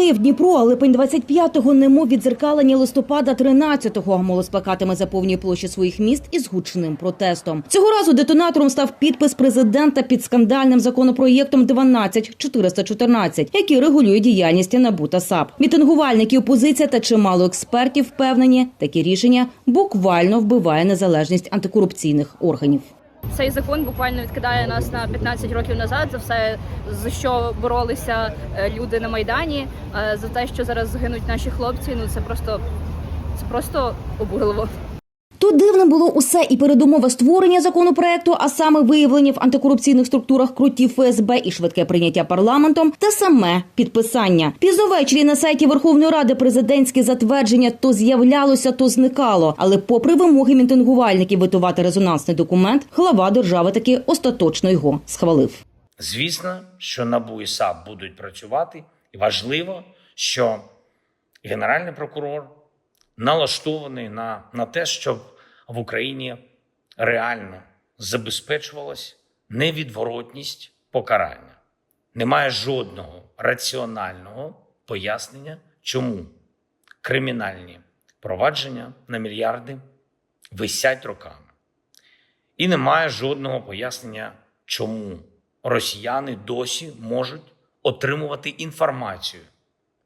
Київ, Дніпро, липень 25-го, немов відзеркалення листопада 13-го. Молодь з плакатами заповнює площі своїх міст із гучним протестом. Цього разу детонатором став підпис президента під скандальним законопроєктом 12414, який регулює діяльність НАБУ та САП. Мітингувальники, опозиція та чимало експертів впевнені, такі рішення буквально вбиває незалежність антикорупційних органів. Цей закон буквально відкидає нас на 15 років назад за все, за що боролися е, люди на майдані, е, за те, що зараз гинуть наші хлопці. Ну це просто це просто обурливо. Тут дивним було усе і передумова створення законопроекту, а саме виявлення в антикорупційних структурах крутів ФСБ і швидке прийняття парламентом, та саме підписання. Пізно на сайті Верховної Ради президентське затвердження то з'являлося, то зникало. Але, попри вимоги мітингувальників витувати резонансний документ, глава держави таки остаточно його схвалив. Звісно, що НАБУ і САП будуть працювати, і важливо, що Генеральний прокурор налаштований на, на те, щоб в Україні реально забезпечувалась невідворотність покарання. Немає жодного раціонального пояснення, чому кримінальні провадження на мільярди висять роками. І немає жодного пояснення, чому росіяни досі можуть отримувати інформацію,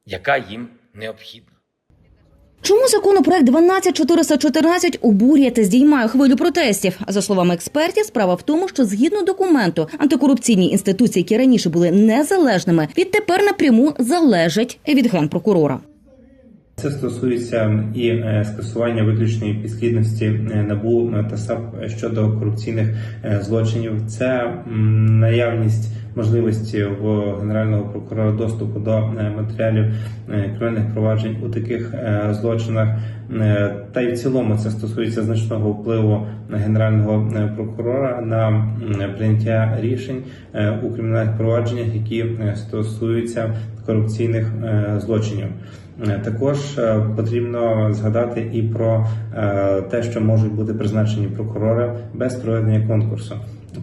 яка їм необхідна. Чому законопроект 12414 обурює та здіймає хвилю протестів? За словами експертів, справа в тому, що згідно документу антикорупційні інституції, які раніше були незалежними, відтепер напряму залежать від генпрокурора. Це стосується і е, скасування виключної підслідності е, НАБУ та САП щодо корупційних е, злочинів. Це наявність можливості в генерального прокурора доступу до е, матеріалів е, кримінальних проваджень у таких е, злочинах. Та й в цілому це стосується значного впливу генерального прокурора на прийняття рішень у кримінальних провадженнях, які стосуються корупційних злочинів. Також потрібно згадати і про те, що можуть бути призначені прокурори без проведення конкурсу,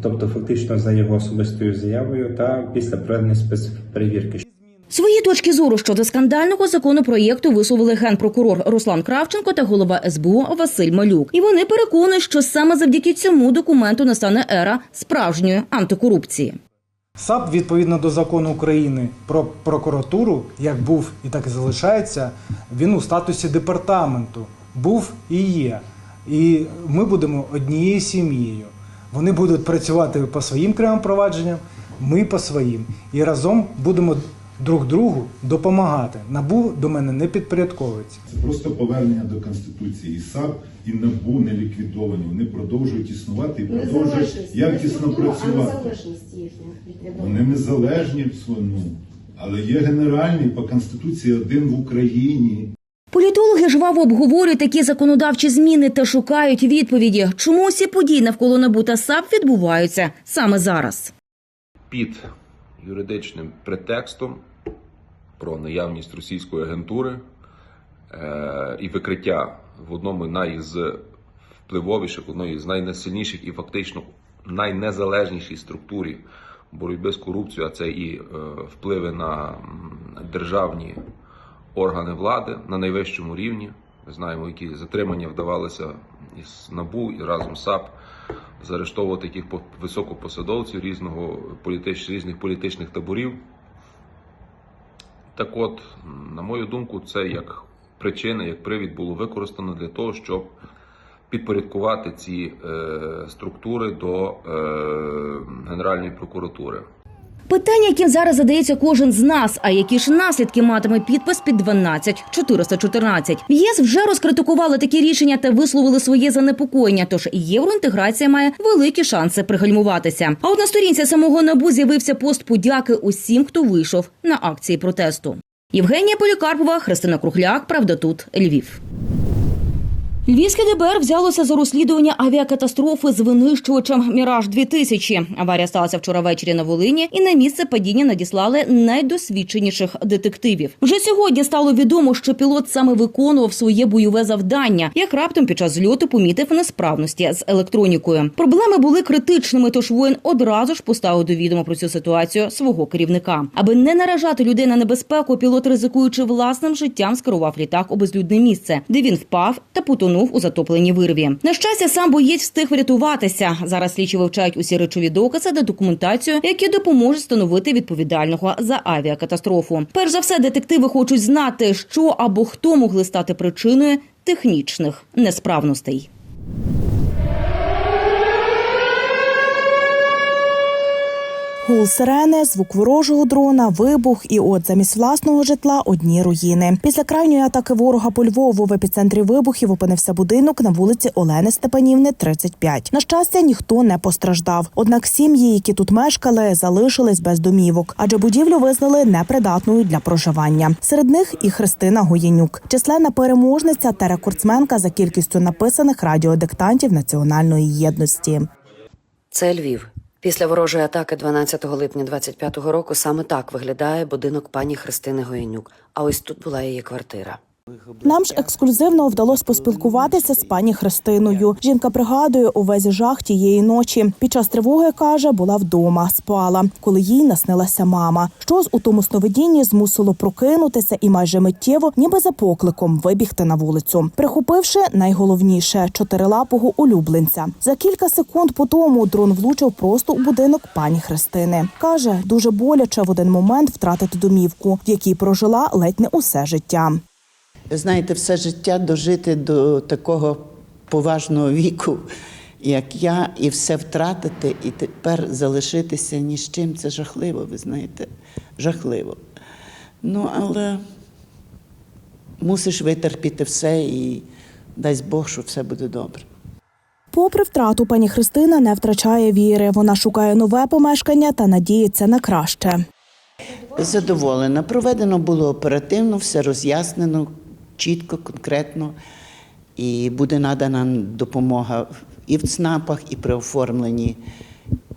тобто фактично за його особистою заявою та після проведення спецперевірки. Свої точки зору щодо скандального законопроєкту висловили генпрокурор Руслан Кравченко та голова СБУ Василь Малюк. І вони переконують, що саме завдяки цьому документу настане ера справжньої антикорупції. САП відповідно до закону України про прокуратуру, як був і так і залишається, він у статусі департаменту був і є. І ми будемо однією сім'єю. Вони будуть працювати по своїм кривим провадженням, ми по своїм. І разом будемо друг другу допомагати. Набу до мене не підпорядковується. Це просто повернення до Конституції. І САП і НАБУ не ліквідовані. Вони продовжують існувати і продовжують якісно а працювати. Вони незалежні в своєму, але є генеральний по Конституції один в Україні. Політологи жваво обговорюють такі законодавчі зміни та шукають відповіді, чому усі події навколо НАБУ та САП відбуваються саме зараз. під юридичним претекстом про наявність російської агентури е, і викриття в одному найз впливовіших, одної з найнасильніших і фактично найнезалежнішій структурі боротьби з корупцією, а це і е, впливи на державні органи влади на найвищому рівні. Ми знаємо, які затримання вдавалося із НАБУ і разом САП заарештовувати таких високопосадовців різного політич, різних політичних таборів. Так от, на мою думку, це як причина, як привід було використано для того, щоб підпорядкувати ці е, структури до е, Генеральної прокуратури. Питання, яким зараз задається кожен з нас, а які ж наслідки матиме підпис під 12414. В ЄС вже розкритикували такі рішення та висловили своє занепокоєння. Тож євроінтеграція має великі шанси пригальмуватися. А от на сторінці самого набу з'явився пост подяки усім, хто вийшов на акції протесту. Євгенія Полікарпова, Христина Крухляк. Правда тут Львів. Львівське ДБР взялося за розслідування авіакатастрофи з винищувачем Міраж 2000 Аварія сталася вчора ввечері на Волині, і на місце падіння надіслали найдосвідченіших детективів. Вже сьогодні стало відомо, що пілот саме виконував своє бойове завдання, як раптом під час зльоту помітив несправності з електронікою. Проблеми були критичними, тож воїн одразу ж поставив до відома про цю ситуацію свого керівника. Аби не наражати людей на небезпеку, пілот, ризикуючи власним життям, скерував літак у безлюдне місце, де він впав та потонув у затопленій вирві. На щастя, сам боєць встиг врятуватися. Зараз слідчі вивчають усі речові докази та документацію, які допоможуть встановити відповідального за авіакатастрофу. Перш за все, детективи хочуть знати, що або хто могли стати причиною технічних несправностей. Гул сирени, звук ворожого дрона, вибух і от замість власного житла одні руїни. Після крайньої атаки ворога по Львову в епіцентрі вибухів опинився будинок на вулиці Олени Степанівни, 35. На щастя, ніхто не постраждав. Однак сім'ї, які тут мешкали, залишились без домівок, адже будівлю визнали непридатною для проживання. Серед них і Христина Гоєнюк, численна переможниця та рекордсменка за кількістю написаних радіодиктантів національної єдності. Це Львів. Після ворожої атаки 12 липня 25-го року саме так виглядає будинок пані Христини Гоєнюк. А ось тут була її квартира. Нам ж ексклюзивно вдалося поспілкуватися з пані Христиною. Жінка пригадує увесь жах тієї ночі. Під час тривоги каже, була вдома, спала, коли їй наснилася мама. Що з у тому сновидінні змусило прокинутися і майже миттєво, ніби за покликом, вибігти на вулицю, прихопивши найголовніше чотирилапого улюбленця. За кілька секунд по тому дрон влучив просто у будинок пані Христини. каже, дуже боляче в один момент втратити домівку, в якій прожила ледь не усе життя. Знаєте, все життя дожити до такого поважного віку, як я, і все втратити, і тепер залишитися ні з чим. Це жахливо, ви знаєте, жахливо. Ну, але мусиш витерпіти все і дасть Бог, що все буде добре. Попри втрату, пані Христина не втрачає віри. Вона шукає нове помешкання та надіється на краще. Задоволена. Проведено було оперативно, все роз'яснено чітко, конкретно. І буде надана допомога і в ЦНАПах, і при оформленні,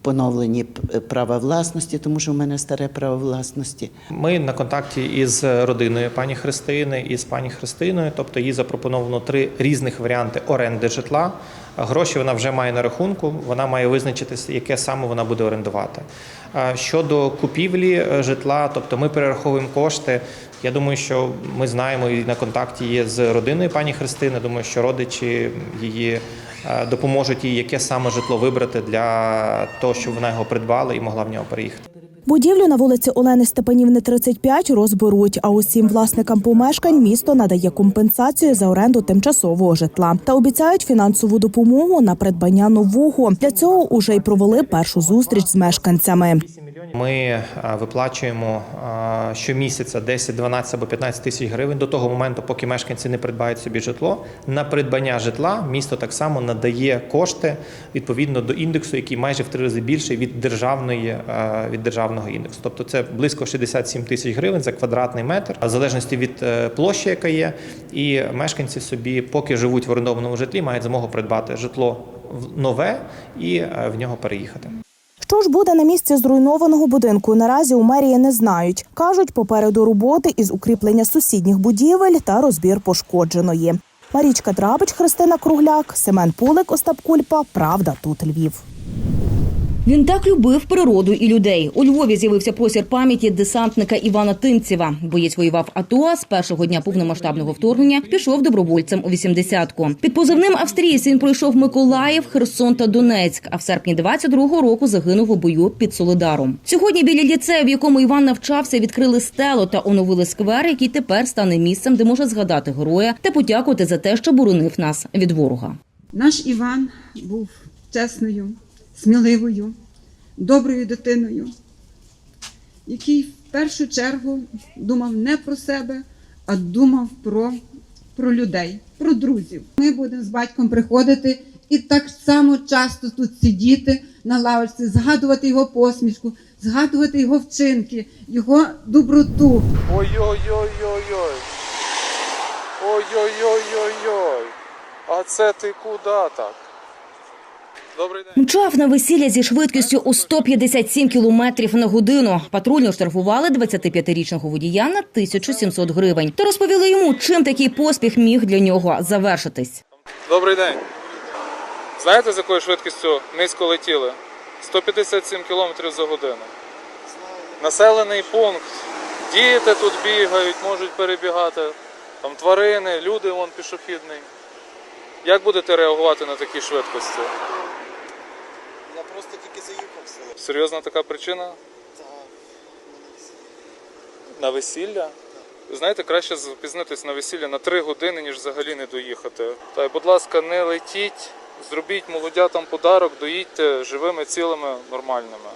поновленні права власності, тому що в мене старе право власності. Ми на контакті із родиною пані Христини і з пані Христиною, тобто їй запропоновано три різних варіанти оренди житла. Гроші вона вже має на рахунку, вона має визначитися, яке саме вона буде орендувати. Щодо купівлі е, житла, тобто ми перераховуємо кошти. Я думаю, що ми знаємо і на контакті є з родиною пані Христини. Думаю, що родичі її е, допоможуть їй, яке саме житло вибрати для того, щоб вона його придбала і могла в нього переїхати. Будівлю на вулиці Олени Степанівни 35 розберуть. А усім власникам помешкань місто надає компенсацію за оренду тимчасового житла та обіцяють фінансову допомогу на придбання нового. Для цього уже й провели першу зустріч з мешканцями. Ми е, виплачуємо щомісяця 10, 12 або 15 тисяч гривень до того моменту, поки мешканці не придбають собі житло. На придбання житла місто так само надає кошти відповідно до індексу, який майже в три рази більший від державної від державного індексу. Тобто це близько 67 тисяч гривень за квадратний метр, в залежності від е, площі, яка є, і мешканці собі, поки живуть в орендованому житлі, мають змогу придбати житло нове і е, в нього переїхати. Що ж буде на місці зруйнованого будинку? Наразі у мерії не знають. кажуть, попереду роботи із укріплення сусідніх будівель та розбір пошкодженої. Марічка Драбич, Христина Кругляк, Семен Пулик, Остап Кульпа. Правда, тут Львів. Він так любив природу і людей. У Львові з'явився простір пам'яті десантника Івана Тимцєва. Боєць воював АТО з першого дня повномасштабного вторгнення. Пішов добровольцем у 80-ку. Під позивним австрієць він пройшов Миколаїв, Херсон та Донецьк. А в серпні 22-го року загинув у бою під Солидаром. Сьогодні біля ліцею, в якому Іван навчався, відкрили стелу та оновили сквер, який тепер стане місцем, де може згадати героя та подякувати за те, що боронив нас від ворога. Наш Іван був чесною, сміливою, доброю дитиною, який в першу чергу думав не про себе, а думав про, про людей, про друзів. Ми будемо з батьком приходити і так само часто тут сидіти на лавочці, згадувати його посмішку, згадувати його вчинки, його доброту. Ой-ой-ой-ой-ой. Ой-ой-ой-ой-ой. А це ти куди так? Мчав на весілля зі швидкістю у 157 кілометрів на годину. Патрульно штрафували 25-річного водія на 1700 гривень. Та розповіли йому, чим такий поспіх міг для нього завершитись. Добрий день. Знаєте, з якою швидкістю низько летіли? 157 км за годину. Населений пункт. Діти тут бігають, можуть перебігати. Там тварини, люди, вон пішохідний. Як будете реагувати на такі швидкості? Просто тільки заїхав в село. Серйозна така причина? На весілля? Знаєте, краще запізнитись на весілля на 3 години, ніж взагалі не доїхати. Та й, будь ласка, не летіть, зробіть молодятам подарок, доїдьте живими, цілими, нормальними.